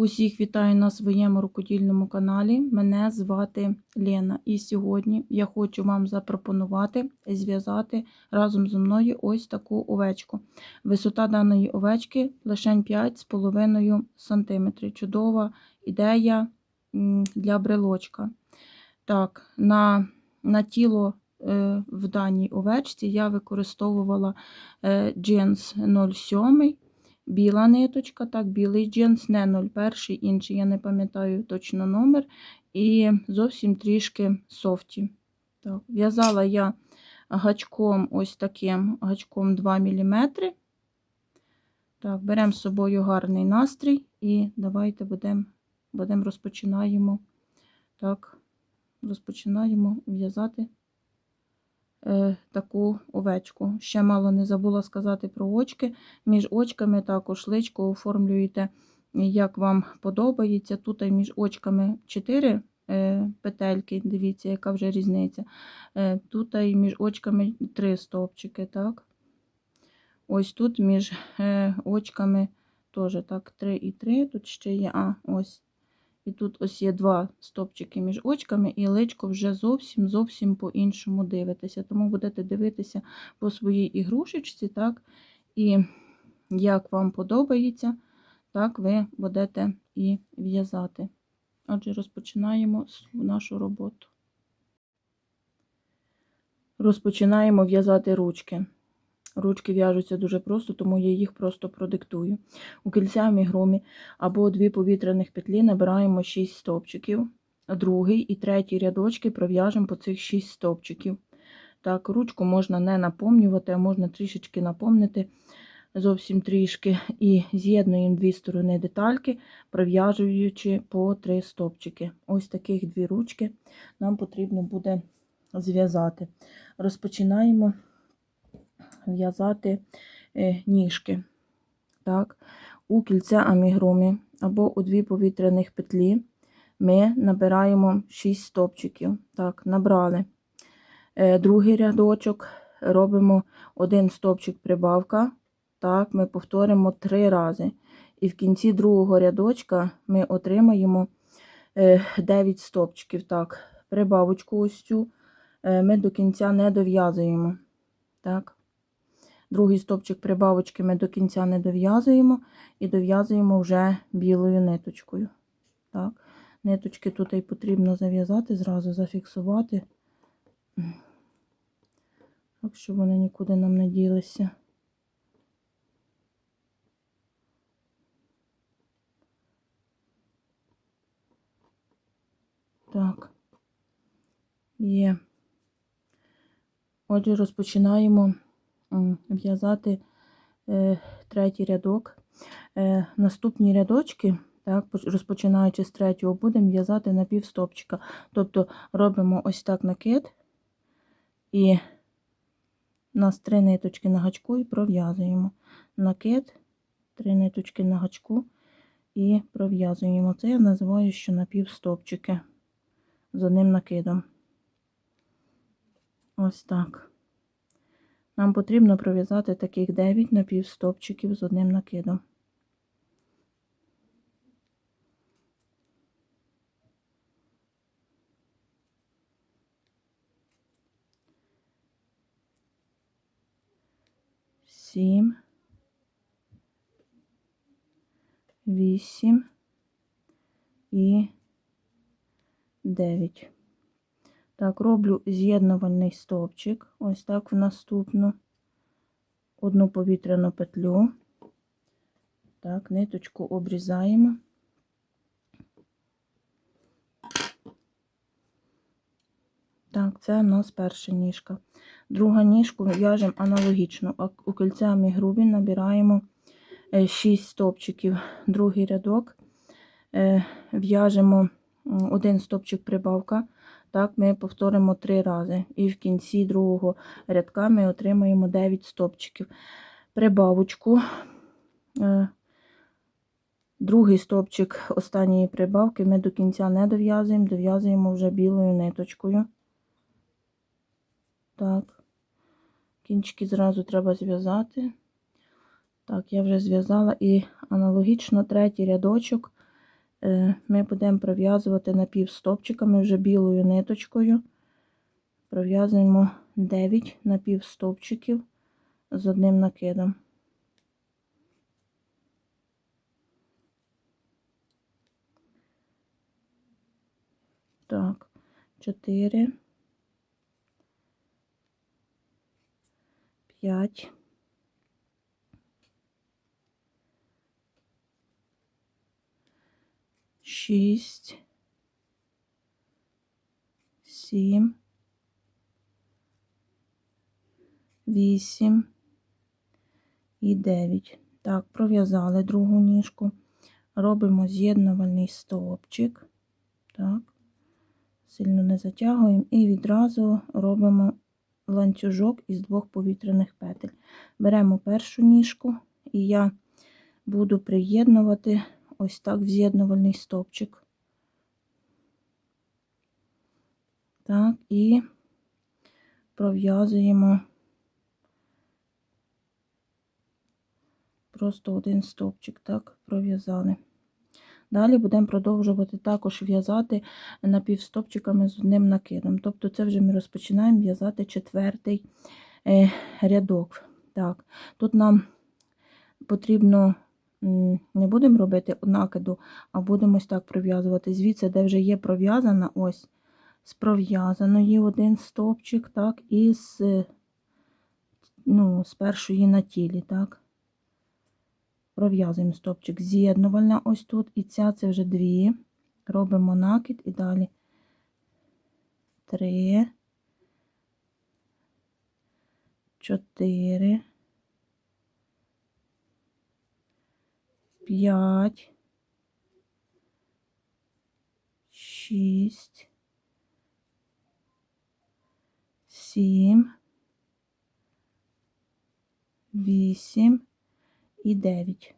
Усіх вітаю на своєму рукодільному каналі. Мене звати Лена. І сьогодні я хочу вам запропонувати зв'язати разом зі мною ось таку овечку. Висота даної овечки лише 5,5 см. Чудова ідея для брелочка. Так, на, на тіло е, в даній овечці я використовувала е, джинс 07 біла ниточка, так, білий джинс, не 01, інший, я не пам'ятаю точно номер. І зовсім трішки софті. Так, В'язала я гачком ось таким гачком 2 мм. Так, беремо з собою гарний настрій і давайте будемо будем розпочинаємо. Так, розпочинаємо в'язати таку овечку. Ще мало не забула сказати про очки. Між очками також личко оформлюєте, як вам подобається. Тут між очками 4 е, петельки, дивіться, яка вже різниця. Е, тут між очками 3 стовпчики. так. Ось тут між е, очками теж так, 3 і 3. Тут ще є, а, ось. І тут ось є два стопчики між очками, і личко вже зовсім зовсім по-іншому дивитеся. Тому будете дивитися по своїй ігрушечці, так, і як вам подобається, так ви будете і в'язати. Отже, розпочинаємо нашу роботу. Розпочинаємо в'язати ручки. Ручки в'яжуться дуже просто, тому я їх просто продиктую. У кільця амігрумі або дві повітряних петлі набираємо 6 стовпчиків, другий і третій рядочки пров'яжемо по цих 6 стовпчиків. Так, ручку можна не наповнювати, а можна трішечки наповнити, зовсім трішки, і з'єднуємо дві сторони детальки, пров'яжуючи по 3 стовпчики. Ось таких дві ручки нам потрібно буде зв'язати. Розпочинаємо в'язати е, ніжки. Так. У кільце амігрумі або у дві повітряних петлі ми набираємо 6 стопчиків. Так, набрали. Е, Другий рядочок робимо один стопчик прибавка. Так, ми повторимо 3 рази. І в кінці другого рядочка ми отримаємо 9 стопчиків. Так, прибавочку ось цю ми до кінця не дов'язуємо. Так. Другий стопчик прибавочки ми до кінця не дов'язуємо і дов'язуємо вже білою ниточкою. Так. Ниточки тут і потрібно зав'язати, зразу зафіксувати, так, щоб вони нікуди нам не ділися. Так, є. Отже, розпочинаємо в'язати е, третій рядок. Е, наступні рядочки, так, розпочинаючи з третього, будемо в'язати на пів стопчика. Тобто робимо ось так накид, і у нас три ниточки на гачку і пров'язуємо. Накид, три ниточки на гачку і пров'язуємо. Це я називаю, що на пів стопчики з одним накидом. Ось так. Нам потрібно пров'язати таких 9 напівстопчиків з одним накидом. Сім, вісім і дев'ять. Так, роблю з'єднувальний стовпчик, ось так в наступну одну повітряну петлю. Так, ниточку обрізаємо. Так, це у нас перша ніжка. Друга ніжку в'яжемо аналогічно. У кільця амігрубі набираємо 6 стовпчиків. Другий рядок е, в'яжемо один стовпчик прибавка. Так, ми повторимо три рази. І в кінці другого рядка ми отримаємо 9 стопчиків. Прибавочку. Е, другий стопчик останньої прибавки ми до кінця не дов'язуємо, дов'язуємо вже білою ниточкою. Так, кінчики зразу треба зв'язати. Так, я вже зв'язала і аналогічно третій рядочок ми будемо пров'язувати напівстопчиками вже білою ниточкою. Пров'язуємо 9 напівстопчиків з одним накидом. Так, 4, 5, шість, сім, вісім і дев'ять. Так, пров'язали другу ніжку. Робимо з'єднувальний стовпчик. Так, сильно не затягуємо і відразу робимо ланцюжок із двох повітряних петель. Беремо першу ніжку, і я буду приєднувати ось так в з'єднувальний стовпчик. Так, і пров'язуємо просто один стовпчик, так, пров'язали. Далі будемо продовжувати також в'язати напівстопчиками з одним накидом. Тобто це вже ми розпочинаємо в'язати четвертий е, рядок. Так, Тут нам потрібно не будемо робити накиду, а будемо ось так пров'язувати. Звідси, де вже є пров'язана, ось з пров'язаної один стовпчик, так, і з, ну, з першої на тілі, так. Пров'язуємо стовпчик з'єднувальна ось тут, і ця це вже дві. Робимо накид і далі три, чотири, п'ять, шість, сім, вісім і 9.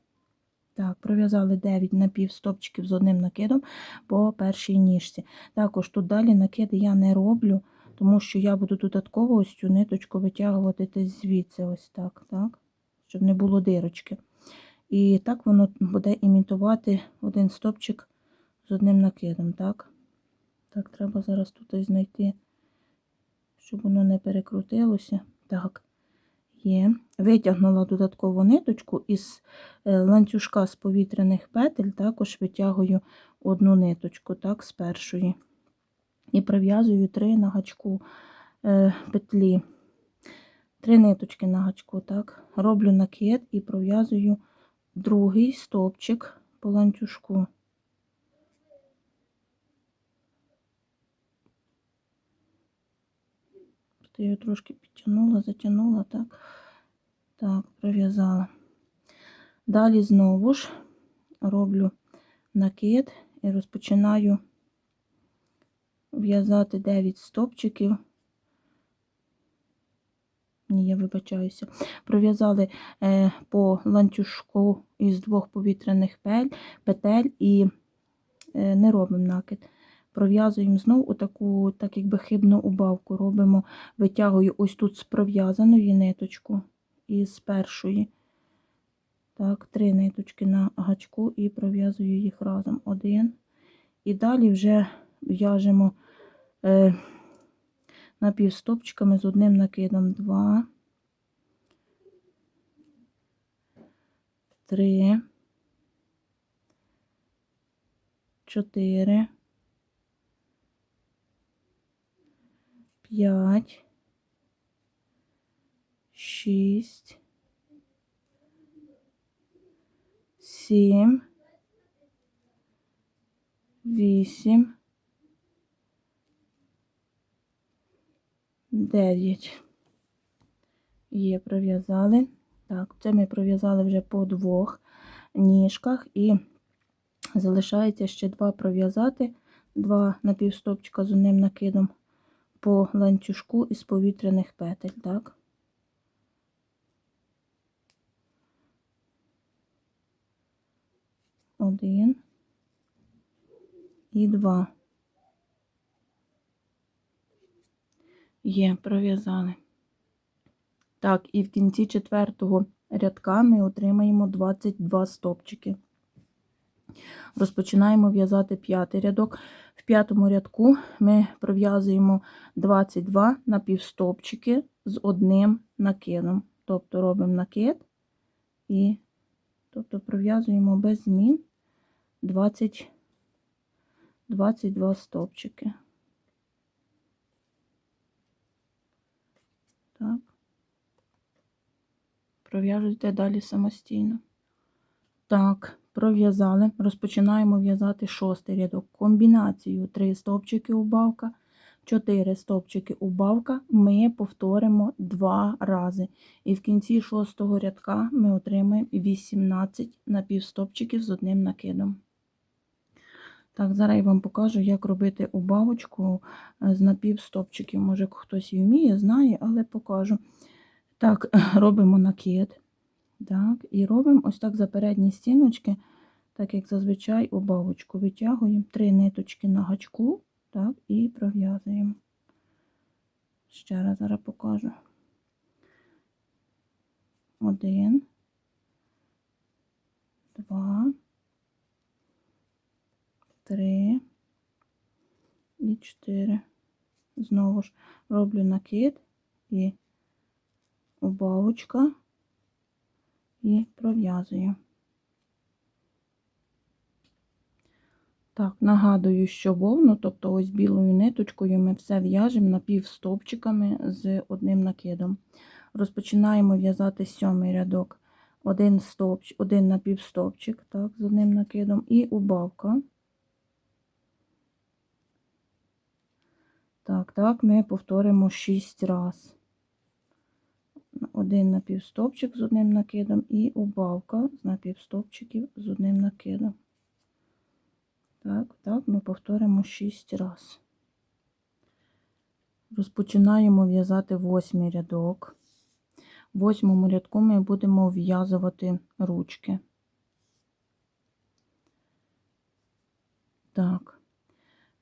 Так, пров'язали 9 напівстопчиків з одним накидом по першій ніжці. Також тут далі накиди я не роблю, тому що я буду додатково ось цю ниточку витягувати звідси, ось так, так, щоб не було дирочки. І так воно буде імітувати один стопчик з одним накидом. Так, так треба зараз тут знайти, щоб воно не перекрутилося. Так є. Витягнула додаткову ниточку із е, ланцюжка з повітряних петель, також витягую одну ниточку, так, з першої. І прив'язую три на гачку е, петлі, три ниточки на гачку, так, роблю накид і пров'язую другий стовпчик по ланцюжку. Я її трошки підтягнула, затягнула, так, так, пров'язала. Далі знову ж роблю накид і розпочинаю в'язати 9 стопчиків. Я вибачаюся. Пров'язали е, по ланцюжку із двох повітряних петель і е, не робимо накид пров'язуємо знову отаку, так якби хибну убавку робимо, витягую ось тут з пров'язаної ниточку і з першої. Так, три ниточки на гачку і пров'язую їх разом один. І далі вже в'яжемо е, напівстопчиками з одним накидом. Два, три, чотири. п'ять, шість, сім, вісім, дев'ять. Є, пров'язали. Так, це ми пров'язали вже по двох ніжках і залишається ще два пров'язати, два напівстопчика з одним накидом по ланцюжку із повітряних петель, так? Один і два. Є, пров'язали. Так, і в кінці четвертого рядка ми отримаємо 22 стопчики. Розпочинаємо в'язати п'ятий рядок. В п'ятому рядку ми пров'язуємо 22 напівстопчики з одним накидом. Тобто робимо накид і тобто пров'язуємо без змін 20, 22 стопчики. Так. Пров'яжуйте далі самостійно. Так, пров'язали. Розпочинаємо в'язати шостий рядок. Комбінацію 3 стовпчики убавка, 4 стовпчики убавка ми повторимо 2 рази. І в кінці шостого рядка ми отримаємо 18 напівстопчиків з одним накидом. Так, зараз я вам покажу, як робити убавочку е, з напівстопчиків. Може, хтось і вміє, знає, але покажу. Так, робимо накид. Так, і робимо ось так за передні стіночки, так як зазвичай убавочку витягуємо три ниточки на гачку, так, і пров'язуємо. Ще раз зараз покажу. Один, два, три і чотири. Знову ж роблю накид і убавочка і пров'язую. Так, нагадую, що вовну, тобто ось білою ниточкою, ми все в'яжемо напівстовпчиками з одним накидом. Розпочинаємо в'язати сьомий рядок. Один стовпч, один напівстовпчик, так, з одним накидом, і убавка. Так, так, ми повторимо 6 разів один напівстопчик з одним накидом і убавка з напівстопчиків з одним накидом. Так, так, ми повторимо 6 разів. Розпочинаємо в'язати восьмий рядок. В восьмому рядку ми будемо в'язувати ручки. Так,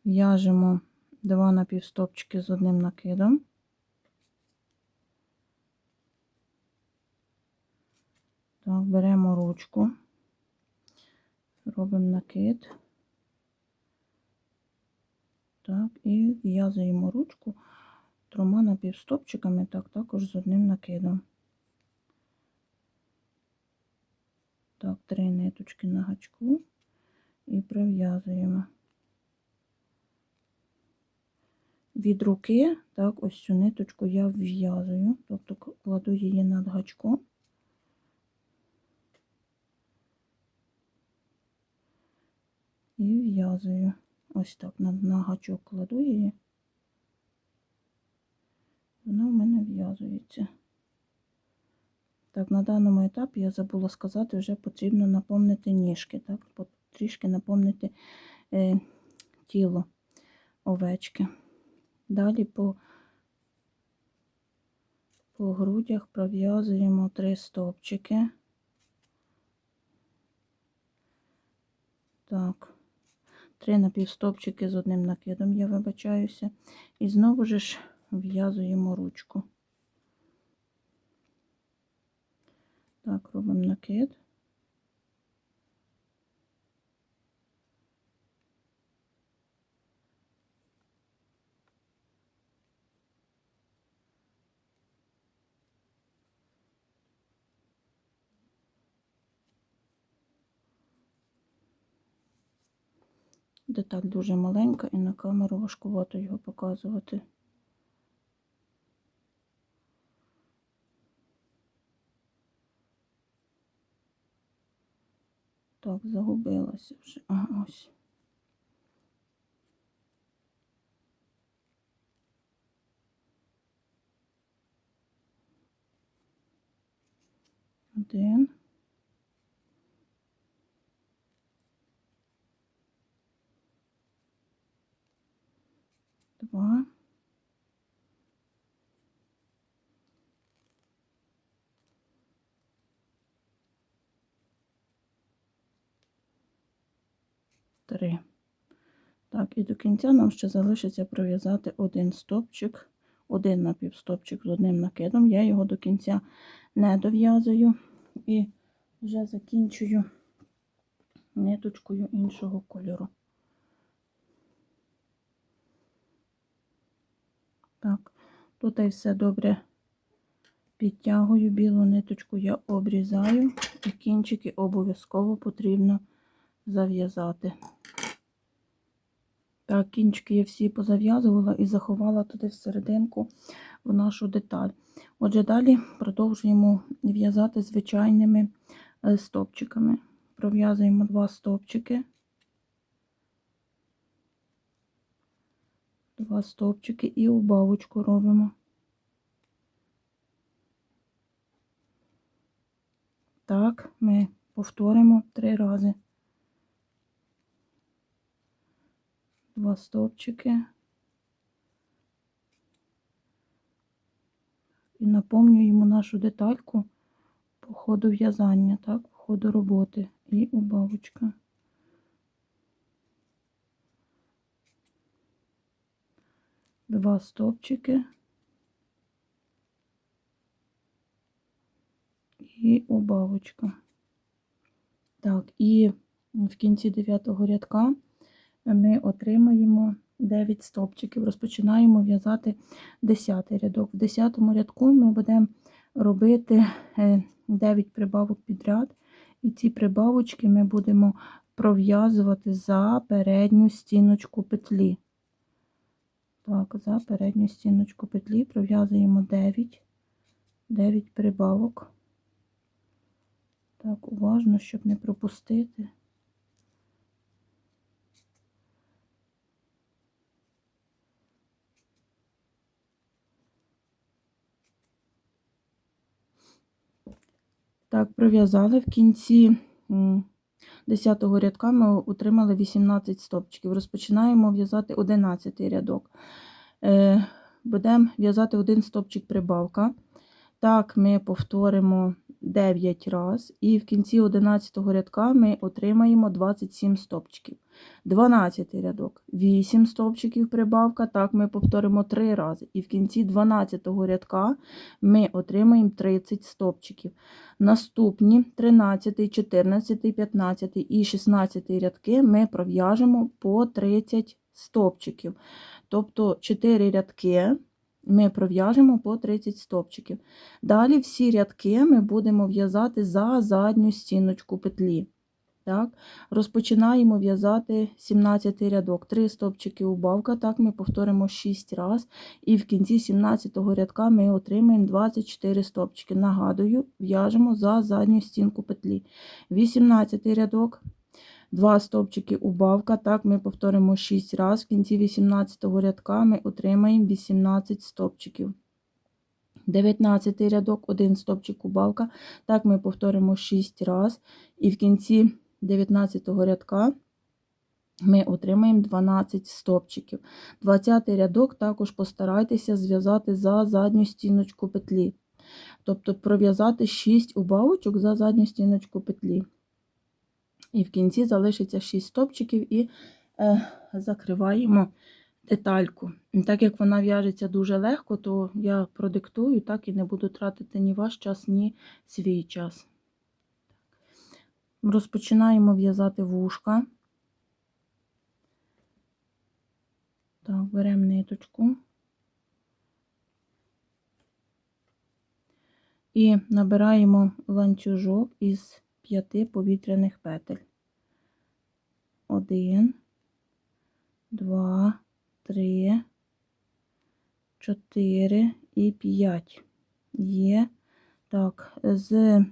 в'яжемо два напівстопчики з одним накидом. Так, беремо ручку, робимо накид. Так, і в'язуємо ручку трьома напівстопчиками, так, також з одним накидом. Так, три ниточки на гачку і пров'язуємо. Від руки, так, ось цю ниточку я в'язую, тобто кладу її над гачком. і в'язую. Ось так на, на гачок кладу її. Вона в мене в'язується. Так, на даному етапі я забула сказати, вже потрібно наповнити ніжки, так, трішки наповнити е, тіло овечки. Далі по, по грудях пров'язуємо три стовпчики. Так. Три напівстопчики з одним накидом, я вибачаюся. І знову ж в'язуємо ручку. Так, робимо накид. Деталь дуже маленька і на камеру важкувато його показувати. Так, загубилася вже. Ага, ось. Один. Два. Три. Так, і до кінця нам ще залишиться пров'язати один стопчик, один напівстопчик з одним накидом. Я його до кінця не дов'язую і вже закінчую ниточкою іншого кольору. Так, тут і все добре підтягую, білу ниточку я обрізаю, і кінчики обов'язково потрібно зав'язати. Так, кінчики я всі позав'язувала і заховала туди всерединку в нашу деталь. Отже, далі продовжуємо в'язати звичайними е, стопчиками. Пров'язуємо два стопчики. Два стовпчики і убавочку робимо. Так, ми повторимо три рази. Два стовпчики. І наповнюємо нашу детальку по ходу в'язання, так, по ходу роботи і убавочка. Два стовпчики і убавочка. Так, і в кінці дев'ятого рядка ми отримаємо 9 стовпчиків. Розпочинаємо в'язати 10 рядок. В 10 рядку ми будемо робити 9 прибавок підряд, і ці прибавочки ми будемо пров'язувати за передню стіночку петлі. Так, за передню стіночку петлі пров'язуємо 9, 9 прибавок. Так, уважно, щоб не пропустити. Так, пров'язали в кінці 10 рядка ми отримали 18 стопчиків. Розпочинаємо в'язати 11 рядок. Е, Будемо в'язати один стопчик прибавка. Так, ми повторимо 9 раз, і в кінці 11 рядка ми отримаємо 27 стопчиків. 12 рядок, 8 стовпчиків прибавка, так ми повторимо 3 рази. І в кінці 12 рядка ми отримаємо 30 стовпчиків. Наступні 13, 14, 15 і 16 рядки ми пров'яжемо по 30 стовпчиків. Тобто 4 рядки ми пров'яжемо по 30 стовпчиків. Далі всі рядки ми будемо в'язати за задню стіночку петлі. Так, Розпочинаємо в'язати 17 рядок, 3 стовпчики убавка, так ми повторимо 6 раз, і в кінці 17 рядка ми отримаємо 24 стовпчики. Нагадую, в'яжемо за задню стінку петлі. 18 рядок, 2 стовпчики убавка, так ми повторимо 6 раз, в кінці 18 рядка ми отримаємо 18 стовпчиків. 19 рядок, 1 стовпчик убавка, так ми повторимо 6 раз, і в кінці 19 рядка ми отримаємо 12 стопчиків. 20 рядок також постарайтеся зв'язати за задню стіночку петлі. Тобто пров'язати 6 убавочок за задню стіночку петлі. І в кінці залишиться 6 стопчиків і е, закриваємо детальку. Так як вона в'яжеться дуже легко, то я продиктую, так і не буду тратити ні ваш час, ні свій час. Розпочинаємо в'язати вушка. Так, беремо ниточку і набираємо ланцюжок із п'яти повітряних петель. Один, два, три, чотири і п'ять. Є. Так, з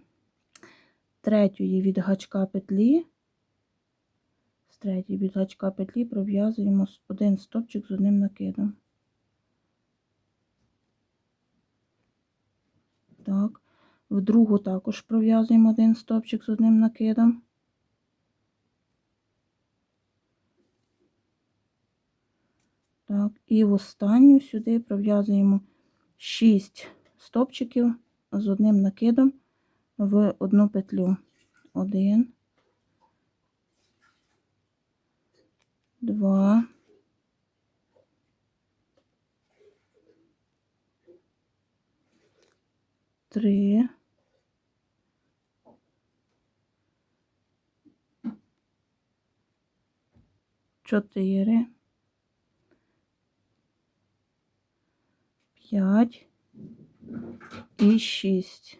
третьої від гачка петлі, з третьої від гачка петлі пров'язуємо один стопчик з одним накидом. Так, в другу також пров'язуємо один стопчик з одним накидом. Так, і в останню сюди пров'язуємо 6 стопчиків з одним накидом в одну петлю. Один, два, три, чотири, п'ять і шість.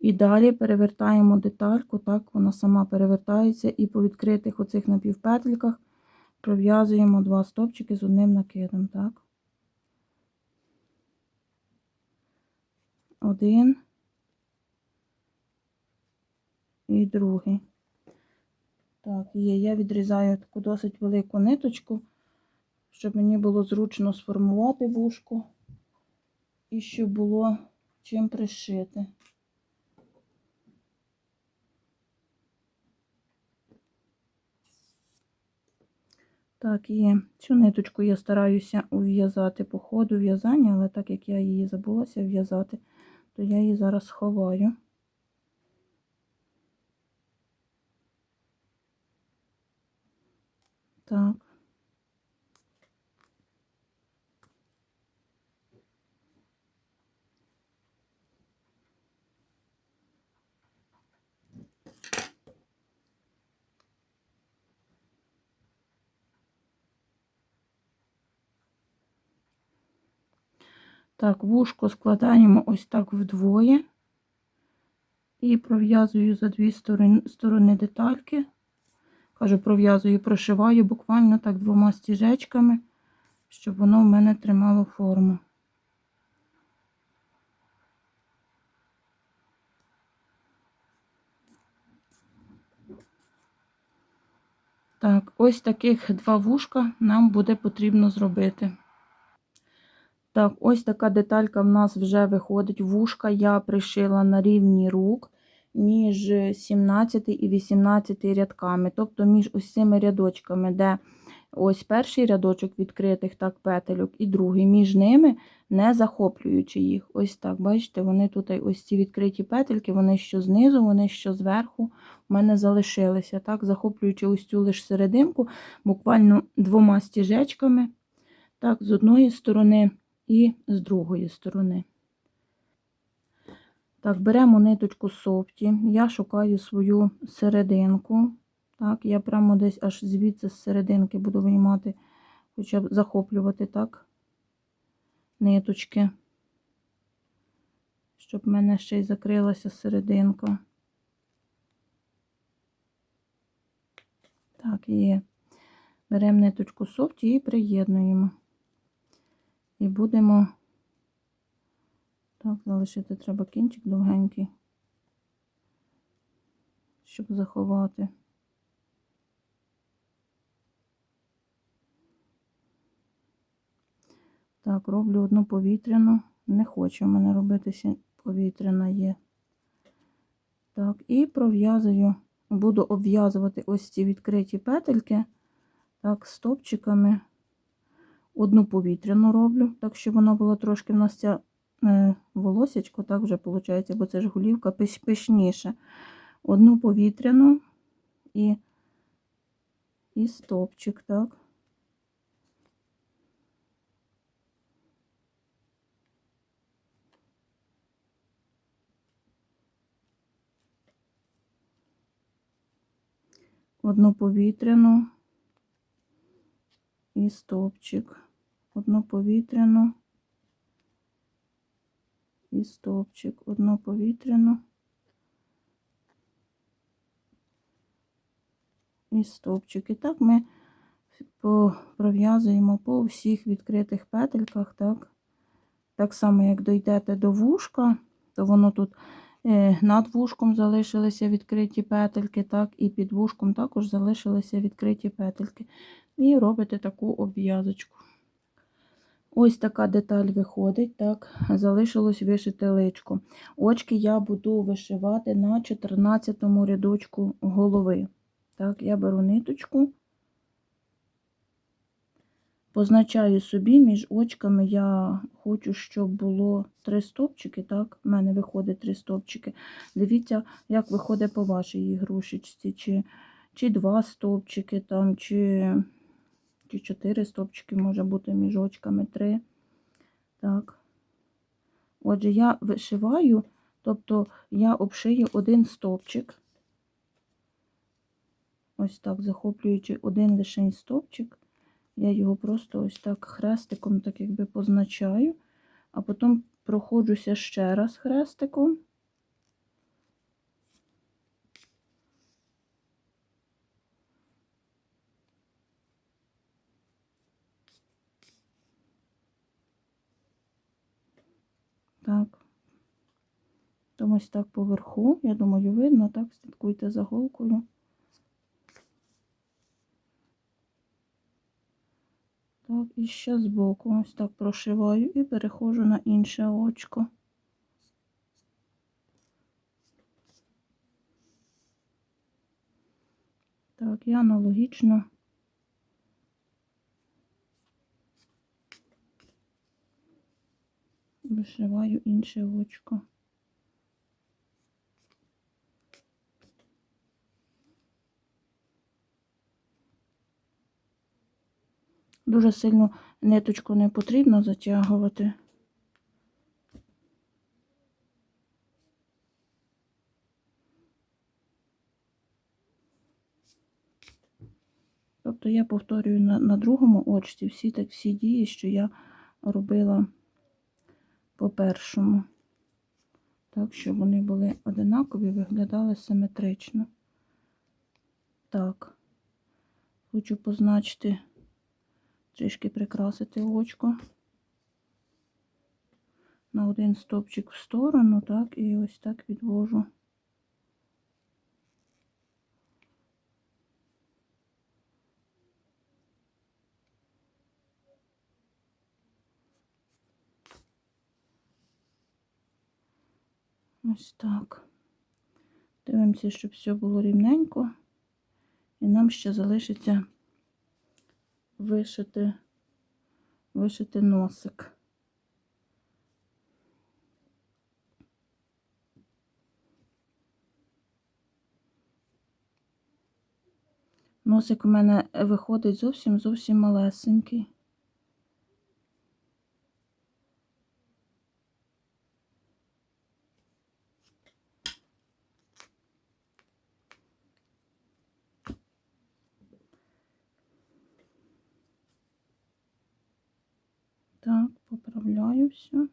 І далі перевертаємо детальку, так вона сама перевертається, і по відкритих оцих напівпетельках пров'язуємо два стопчики з одним накидом, так. Один і другий. Так, є. Я відрізаю таку досить велику ниточку, щоб мені було зручно сформувати вушко і щоб було чим пришити. Так, є. Цю ниточку я стараюся ув'язати по ходу в'язання, але так як я її забулася в'язати, то я її зараз сховаю. Так. Так, вушко складаємо ось так вдвоє і пров'язую за дві сторони, детальки. Кажу, пров'язую, прошиваю буквально так двома стіжечками, щоб воно в мене тримало форму. Так, ось таких два вушка нам буде потрібно зробити. Так, ось така деталька в нас вже виходить. Вушка я пришила на рівні рук між 17 і 18 рядками. Тобто між ось цими рядочками, де ось перший рядочок відкритих так петельок, і другий, між ними, не захоплюючи їх. Ось так, бачите, вони тут ось ці відкриті петельки, вони що знизу, вони що зверху в мене залишилися. Так, захоплюючи ось цю лише серединку, буквально двома стіжечками. Так, з одної сторони і з другої сторони. Так, беремо ниточку софті, я шукаю свою серединку. Так, я прямо десь аж звідси з серединки буду виймати, хоча б захоплювати так ниточки, щоб в мене ще й закрилася серединка. Так, є. Беремо ниточку софті і приєднуємо. І будемо, так, залишити треба кінчик довгенький, щоб заховати. Так, роблю одну повітряну. Не хочу в мене робитися повітряна є. Так, і пров'язую, буду обв'язувати ось ці відкриті петельки, так, стопчиками. Одну повітряну роблю, так щоб вона була трошки в нас ця волосечко, так вже виходить, бо це ж голівка пиш, пишніше. Одну повітряну і, і стопчик, так. Одну повітряну і стовпчик, одну повітряну і стовпчик, одну повітряну і стовпчик. І так ми пров'язуємо по всіх відкритих петельках, так? Так само, як дійдете до вушка, то воно тут е, над вушком залишилися відкриті петельки, так, і під вушком також залишилися відкриті петельки і робите таку обв'язочку. Ось така деталь виходить, так, залишилось вишити личко. Очки я буду вишивати на 14 рядочку голови. Так, я беру ниточку, позначаю собі, між очками я хочу, щоб було три стопчики, так, в мене виходить три стопчики. Дивіться, як виходить по вашій ігрушечці, чи, чи два стопчики, там, чи чи 4 стопчики, може бути між очками 3. Так. Отже, я вишиваю, тобто я обшию один стовпчик. ось так захоплюючи один лишень стовпчик, я його просто ось так хрестиком, так якби позначаю, а потім проходжуся ще раз хрестиком. Так. Тому ось так поверху, я думаю, видно, так, слідкуйте за голкою. Так, і ще збоку ось так прошиваю і переходжу на інше очко. Так, і аналогічно. Вишиваю інше очко. Дуже сильно ниточку не потрібно затягувати. Тобто я повторюю на, на другому очці всі так всі дії, що я робила по першому. Так, щоб вони були одинакові, виглядали симетрично. Так, хочу позначити, трішки прикрасити очко на один стопчик в сторону, так, і ось так відвожу. Ось так. Дивимося, щоб все було рівненько. І нам ще залишиться вишити, вишити носик. Носик у мене виходить зовсім зовсім малесенький. Так, поправляю все.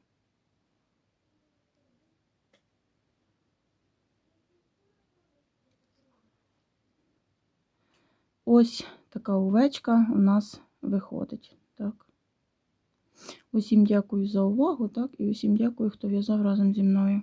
Ось така овечка у нас виходить. Так. Усім дякую за увагу, так, і усім дякую, хто в'язав разом зі мною.